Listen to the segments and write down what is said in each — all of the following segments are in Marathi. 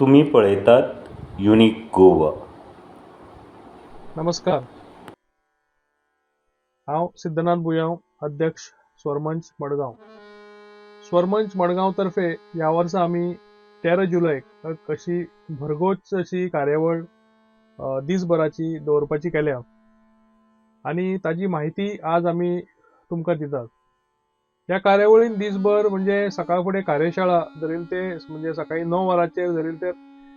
तुम्ही पळयतात युनिक गोवा. नमस्कार. हांव सिद्धनाथ भुयाव अध्यक्ष स्वरमंच मडगांव. स्वरमंच मडगांव तर्फे ह्या वर्सा आमी तेरा जुलयक अशी भरगोच अशी कार्यावळ दिसभराची दवरपाची केल्या. आनी ताजी म्हायती आज आमी तुमकां दितात. ह्या कार्यावळीन दिसभर म्हणजे सकाळ फुडें कार्यशाळा धरील ते म्हणजे सकाळी णव वरांचेर धरील ते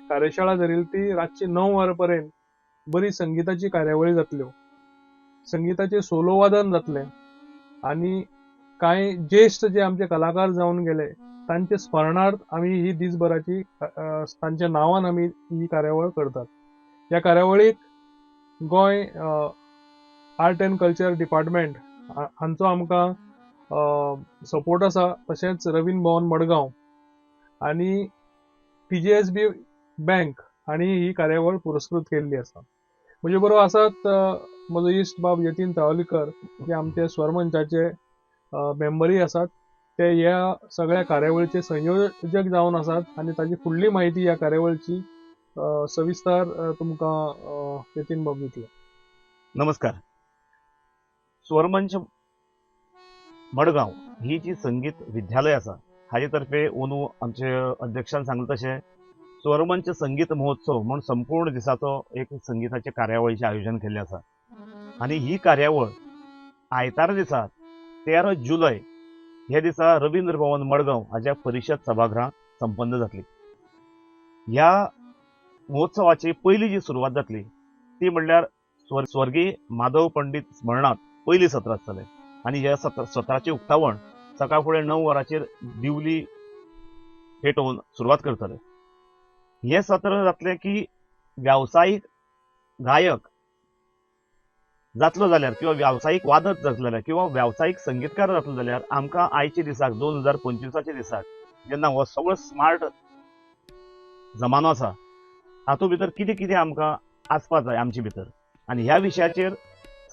कार्यशाळा धरील ती रातची णव वरां पर्यंत बरी संगीताची कार्यावळी जातल्यो. संगीताचे सोलो वादन जातले. आणि कांय ज्येश्ठ जे आमचे कलाकार जावन गेले तांचे स्मरणार्थ आमी ही दिसभराची तांच्या नांवान आमी ही कार्यावळ करतात. ह्या कार्यावळीक Goa art and culture department हांचो आमकां सपोर्ट आसा तशेंच रवींद्र भवन मडगांव आनी पीजीएसबी बँक हांणी ही कार्यावळ पुरस्कृत केल्ली आसा म्हजे बरोबर आसात म्हजो इश्ट बाब यतीन तावलीकर जे आमचे स्वरमंचाचे मेंबरी आसात ते ह्या सगळ्या कार्यावळीचे संयोजक जावन आसात आनी ताची फुडली म्हायती ह्या कार्यावळीची सविस्तर तुमकां यतीन बाब दितले नमस्कार. स्वरमंच मडगांव ही जी संगीत विद्यालय आसा हाजे तर्फे अंदू आमचे अध्यक्षान सांगले तशें स्वरमंच संगीत महोत्सव म्हूण संपूर्ण दिसाचो एक संगीताचे कार्यावळीचें आयोजन केल्लें आसा आनी ही कार्यावळ आयतार दिसा तेरा जुलय ह्या दिसा रवींद्र भवन मडगांव हाज्या परिशद सभागृहांत संपन्न जातली. ह्या महोत्सवाची पयली जी सुरवात जातली ती म्हणल्यार स्वर स्वर्गीय माधव पंडित स्मरणात पयली सत्र आसतलें आनी ह्या सत्र उक्तावण सकाळ फुडें णव वरांचेर दिवली पेटोवन सुरवात करतले. हे सत्र जातलें की व्यावसायीक गायक जातलो जाल्यार किंवा व्यावसायीक वादक जातलो जाल्यार किंवा व्यावसायीक संगीतकार जातलो जाल्यार आमकां आयच्या दिसाक दोन हजार पंचवीसाच्या दिसाक जेन्ना हो सगळो स्मार्ट जमानो आसा हातूंत भितर कितें कितें आमकां आसपाक जाय आमचे भितर. आनी ह्या विशयाचेर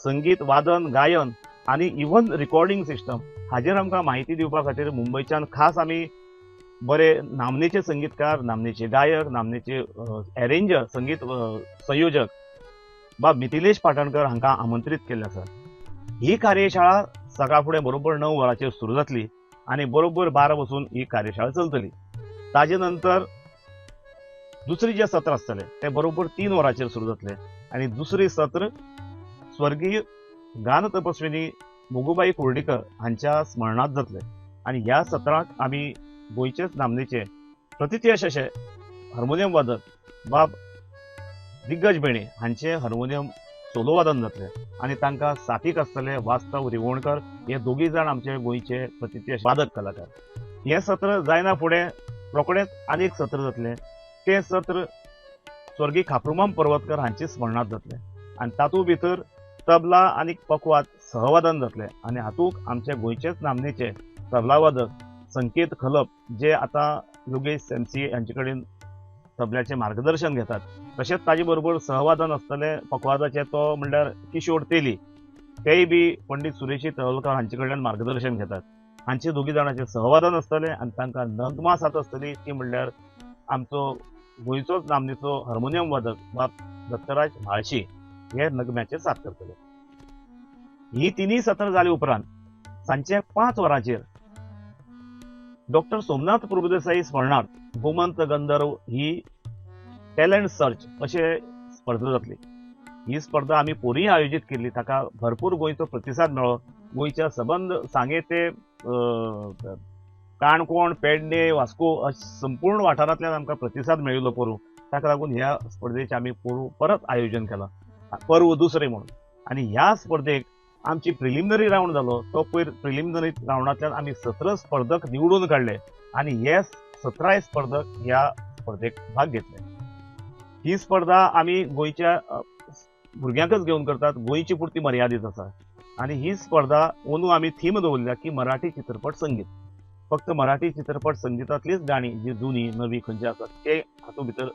संगीत वादन गायन आनी इवन रिकॉर्डिंग सिस्टम हाजेर आमकां म्हायती दिवपा खातीर मुंबयच्यान खास आमी बरे नामनेचे संगीतकार नामनेचे गायक नामनेचे एरेंजर संगीत संयोजक बा मिथिलेश पाटणकर हांकां आमंत्रीत केल्ले आसा ही कार्यशाळा सकाळ फुडें बरोबर णव वरांचेर सुरू जातली आनी बरोबर बारा बसून ही कार्यशाळा चलतली. ताजे नंतर दुसरे जे सत्र आसतले ते बरोबर तीन वरांचेर सुरू जातले आनी दुसरे सत्र स्वर्गीय गान तपस्विनी मुगुबाई कुर्डीकर हांच्या स्मरणांत जातले. आनी ह्या सत्रांत आमी गोंयचेच नामनेचे प्रतियश अशे हार्मोनियम वादक बाब दिग्गज बेणे हांचे हार्मोनियम सोलो वादन जातले. आनी तांकां साथीक आसतले वास्तव रिवोणकर हे दोगी जाण आमचे गोंयचे प्रतियश वादक कलाकार. हे सत्र जायना फुडें रोखडेंच आनी एक सत्र जातलें. तें सत्र स्वर्गीय खापरुमाम पर्वतकर हांचे स्मरणांत जातलें. आनी तातूंत भितर तबला आनी पकवाद सहवादन जातले आनी हातूंत आमचे गोंयचेच नामनेचे तबला वादक संकेत खलप जे आतां योगेश सेमसी हांचे कडेन तबल्याचें मार्गदर्शन घेतात. तशेंच ताजे बरोबर सहवादन आसतलें पकवादाचे तो म्हणल्यार किशोर तेली तेय बी पंडीत सुरेशी तळवलकर हांचे कडल्यान मार्गदर्शन घेतात. हांचे दोगी जाणांचे सहवादन आसतलें आनी तांकां नगमा साथ आसतली ती म्हणल्यार आमचो गोंयचोच नामनेचो हार्मोनियम वादक बाब दत्तराज म्हाळशी हे नगम्याचे साथ करतले ही तिन्ही सत्र जाले उपरांत सांचे पांच वरांचेर. डॉक्टर सोमनाथ प्रभुदेसाई स्मरणार्थ गोमंत गंधर्व ही टॅलेंट सर्च अशे स्पर्धा जातली. ही स्पर्धा आमी पोरी आयोजीत केल्ली ताका भरपूर गोंयचो प्रतिसाद मेळ्ळो गोंयच्या सबंद सांगे ते काणकोण पेडणे वास्को संपूर्ण वाठारांतल्यान आमकां प्रतिसाद मेळिल्लो पोरू. ताका लागून ह्या स्पर्धेचे आमी पोरू परत आयोजन केलां. पर्व दुसरें म्हणून. आनी ह्या स्पर्धेक आमची प्रिलिमिनरी रावंड जालो तो पयर प्रिलिमिनरी रावंडांतल्यान आमी सतरा स्पर्धक निवडून काडले आनी हे सतराय स्पर्धक ह्या स्पर्धेक भाग घेतले. ही स्पर्धा आमी गोंयच्या भुरग्यांकच घेवन करतात. गोंयची पुरती मर्यादीत आसा आनी ही स्पर्धा अंदू आमी थीम दवरल्या की मराठी चित्रपट संगीत. फक्त मराठी चित्रपट संगीतांतलीच गाणी जी जुनी नवी खंयची आसात ते हातूंत भितर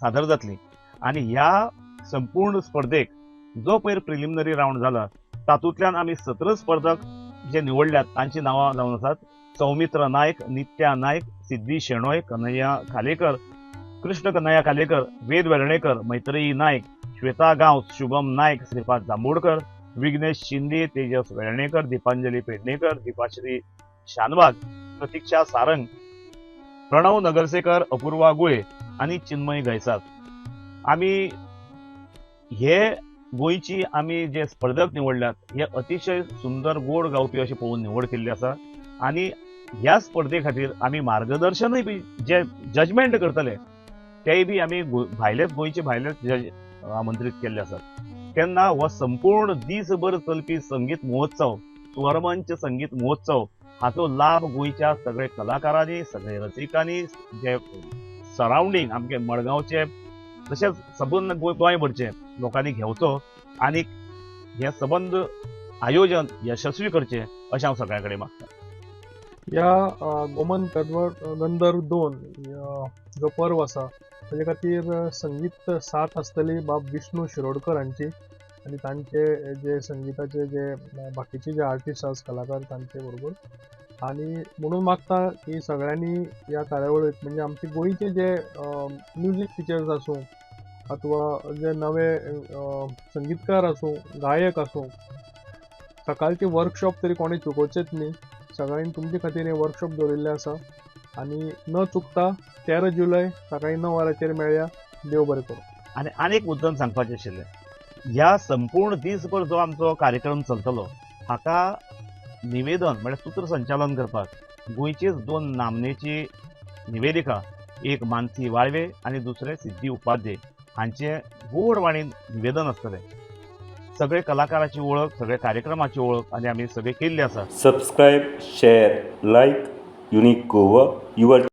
सादर जातली. आनी ह्या संपूर्ण स्पर्धेक जो पयर प्रिलिमिनरी रावंड जाला तातूंतल्यान आमी सतरा स्पर्धक जे निवडल्यात तांची नांवां जावन आसात सौमित्र नायक नित्या नायक सिद्धी शेणोय कन्हैया खालेकर कृष्ण कन्हैया खालेकर वेद वेर्णेकर मैत्रेयी नायक श्वेता गांव शुभम नायक श्रीपाद जांभोडकर विघ्नेश शिंदे तेजस वेर्णेकर दीपांजली पेडणेकर दीपाश्री शानबाग प्रतीक्षा सारंग प्रणव नगरसेकर अपूर्वा गुळे आणि चिन्मय गैसात आम्ही हे गोंयची आमी जे स्पर्धक निवडल्यात हे अतिशय सुंदर गोड गावपी अशी पळोवन निवड केल्ली आसा आणि ह्या स्पर्धे खातीर आमी मार्गदर्शनूय बी जे जजमेंट करतले तेय बी आमी भायलेच गोंयचे भायलेच जज आमंत्रीत केल्ले आसात तेन्ना हो संपूर्ण दीसभर चलपी संगीत महोत्सव स्वरमंच संगीत महोत्सव हाचो लाभ गोंयच्या सगळे कलाकारांनी सगळे रसिकांनी जे सरावंडींग आमचे मडगांवचे तशेंच सबंद गोंय गोंयभरचे लोकांनी घेवचो आणि हे सबंद आयोजन यशस्वी करचे अशें हांव सगळ्या कडेन मागता या गोमन गंधर्व दोन जो पर्व आसा ताचे खातीर संगीत साथ आसतली बाब विष्णू शिरोडकर हांची आनी तांचे जे संगीताचे जे बाकीचे जे आर्टिस्ट आसा कलाकार तांचे बरोबर. आनी म्हणून मागता की सगळ्यांनी ह्या कार्यावळीत म्हणजे आमचे गोंयचे जे म्युजीक टिचर्स आसूं अथवा जे नवे संगीतकार आसूं गायक आसूं सकाळचे वर्कशॉप तरी कोणी चुकोवचेच न्ही. सगळ्यांनी तुमचे खातीर हे वर्कशॉप दवरिल्ले आसा आनी न चुकता तेरा जुलय सकाळी णव वरांचेर मेळया. देव बरें करूं. आणि एक मुद्दम सांगपाचें आशिल्लें ह्या संपूर्ण दिसभर जो आमचो कार्यक्रम चलतलो हाका निवेदन म्हणजे म्हळ्यार सूत्रसंचालन करपाक गोंयचीच दोन नामनेची निवेदिका एक मानसी वाळवे आनी दुसरे सिद्धी उपाध्ये. हांचे गोड वाणीन निवेदन आसतलें सगळे कलाकाराची वळख सगळे कार्यक्रमाची वळख आनी आमी सगळे केल्ली आसा. Subscribe share like unique Goa your